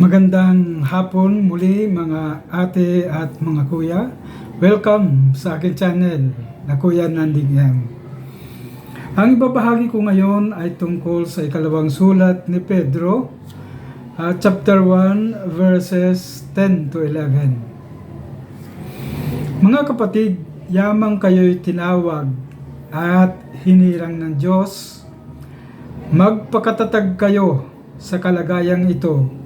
Magandang hapon muli mga ate at mga kuya. Welcome sa akin channel na Kuya Nanding M. Ang ibabahagi ko ngayon ay tungkol sa ikalawang sulat ni Pedro, ah, chapter 1 verses 10 to 11. Mga kapatid, yamang kayo'y tinawag at hinirang ng Diyos, magpakatatag kayo sa kalagayang ito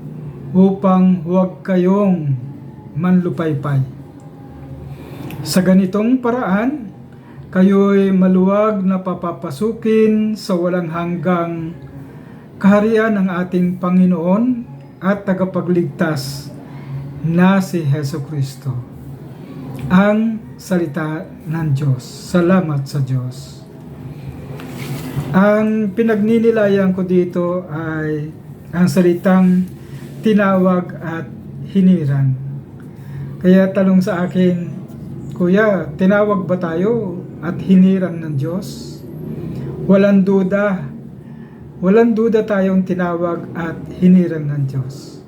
upang huwag kayong manlupaypay. Sa ganitong paraan, kayo'y maluwag na papapasukin sa walang hanggang kaharian ng ating Panginoon at tagapagligtas na si Heso Kristo. Ang salita ng Diyos. Salamat sa Diyos. Ang pinagninilayan ko dito ay ang salitang tinawag at hiniran. Kaya talong sa akin, Kuya, tinawag ba tayo at hinirang ng Diyos? Walang duda. Walang duda tayong tinawag at hinirang ng Diyos.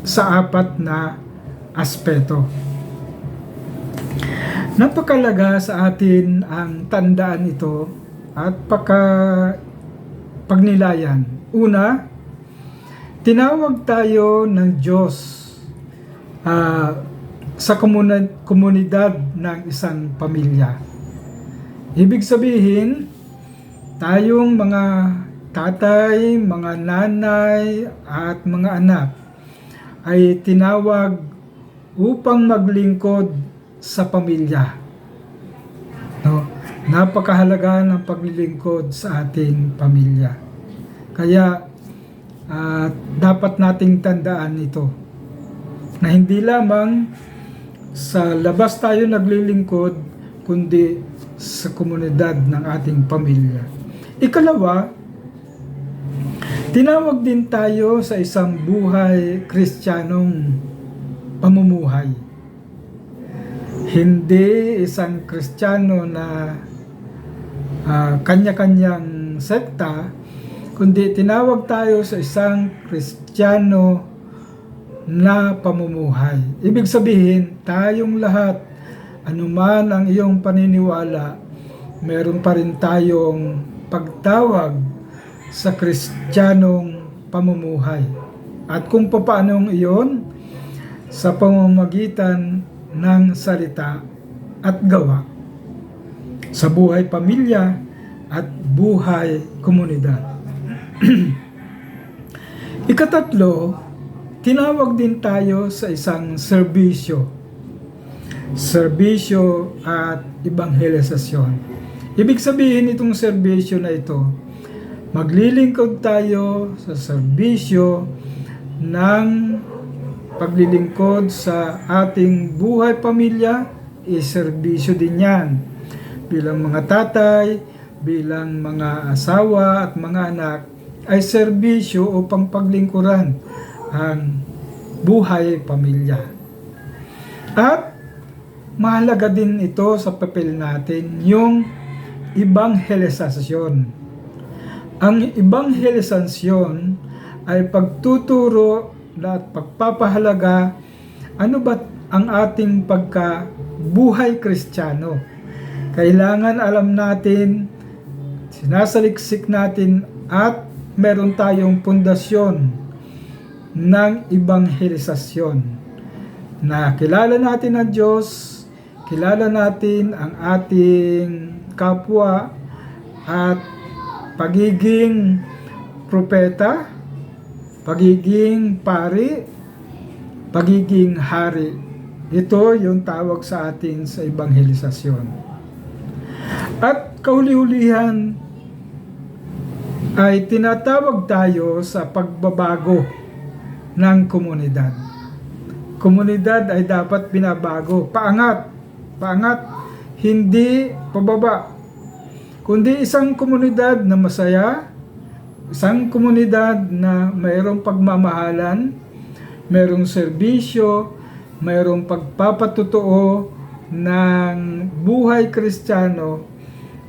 Sa apat na aspeto. Napakalaga sa atin ang tandaan ito at pagka pagnilayan. Una, tinawag tayo ng Diyos ah, sa komuna- komunidad ng isang pamilya. Ibig sabihin, tayong mga tatay, mga nanay at mga anak ay tinawag upang maglingkod sa pamilya. No? Napakahalaga ng paglilingkod sa ating pamilya. Kaya at dapat nating tandaan ito na hindi lamang sa labas tayo naglilingkod kundi sa komunidad ng ating pamilya. Ikalawa, tinawag din tayo sa isang buhay kristyanong pamumuhay. Hindi isang kristyano na ah, kanya-kanyang sekta, kundi tinawag tayo sa isang kristyano na pamumuhay. Ibig sabihin, tayong lahat, anuman ang iyong paniniwala, meron pa rin tayong pagtawag sa kristyanong pamumuhay. At kung paanong iyon, sa pamamagitan ng salita at gawa sa buhay pamilya at buhay komunidad. Ikatatlo, tinawag din tayo sa isang serbisyo. Serbisyo at ebanghelisasyon. Ibig sabihin itong serbisyo na ito, maglilingkod tayo sa serbisyo ng paglilingkod sa ating buhay pamilya, iserbisyo din yan. Bilang mga tatay, bilang mga asawa at mga anak, ay serbisyo upang paglingkuran ang buhay pamilya. At mahalaga din ito sa papel natin yung ibanghelisasyon. Ang ibanghelisasyon ay pagtuturo at pagpapahalaga ano ba ang ating pagka buhay kristyano. Kailangan alam natin, sinasaliksik natin at meron tayong pundasyon ng ibanghelisasyon na kilala natin ang Diyos, kilala natin ang ating kapwa at pagiging propeta, pagiging pari, pagiging hari. Ito yung tawag sa atin sa ebanghelisasyon. At kauli-hulihan ay tinatawag tayo sa pagbabago ng komunidad. Komunidad ay dapat binabago, paangat, paangat, hindi pababa. Kundi isang komunidad na masaya, isang komunidad na mayroong pagmamahalan, mayroong serbisyo, mayroong pagpapatutuo ng buhay kristyano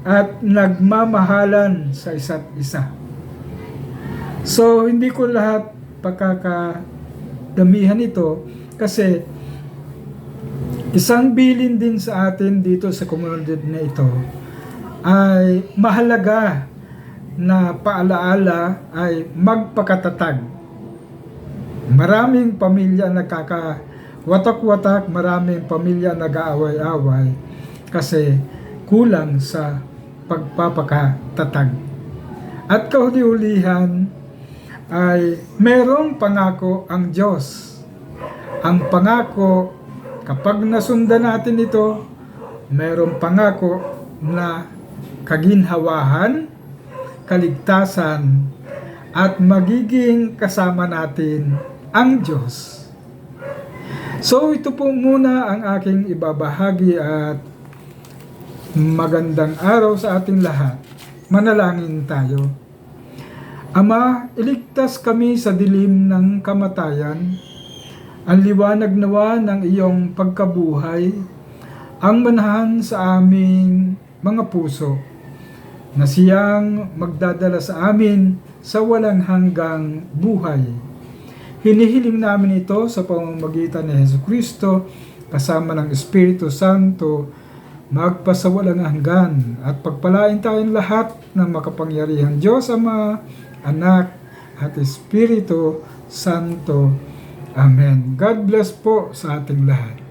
at nagmamahalan sa isa't isa. So, hindi ko lahat pagkaka damihan ito kasi isang bilin din sa atin dito sa komunidad na ito ay mahalaga na paalaala ay magpakatatag. Maraming pamilya nagkakawatak-watak, maraming pamilya nag-aaway-away kasi kulang sa pagpapakatatag. At kahuli-hulihan ay merong pangako ang Diyos. Ang pangako, kapag nasundan natin ito, merong pangako na kaginhawahan, kaligtasan, at magiging kasama natin ang Diyos. So ito po muna ang aking ibabahagi at magandang araw sa ating lahat. Manalangin tayo. Ama, iligtas kami sa dilim ng kamatayan. Ang liwanag nawa ng iyong pagkabuhay, ang manahan sa aming mga puso, na siyang magdadala sa amin sa walang hanggang buhay. Hinihiling namin ito sa pamamagitan ni Yesu Kristo kasama ng Espiritu Santo magpasawalang hanggan at pagpalain tayong lahat ng makapangyarihan Diyos Ama, Anak at Espiritu Santo. Amen. God bless po sa ating lahat.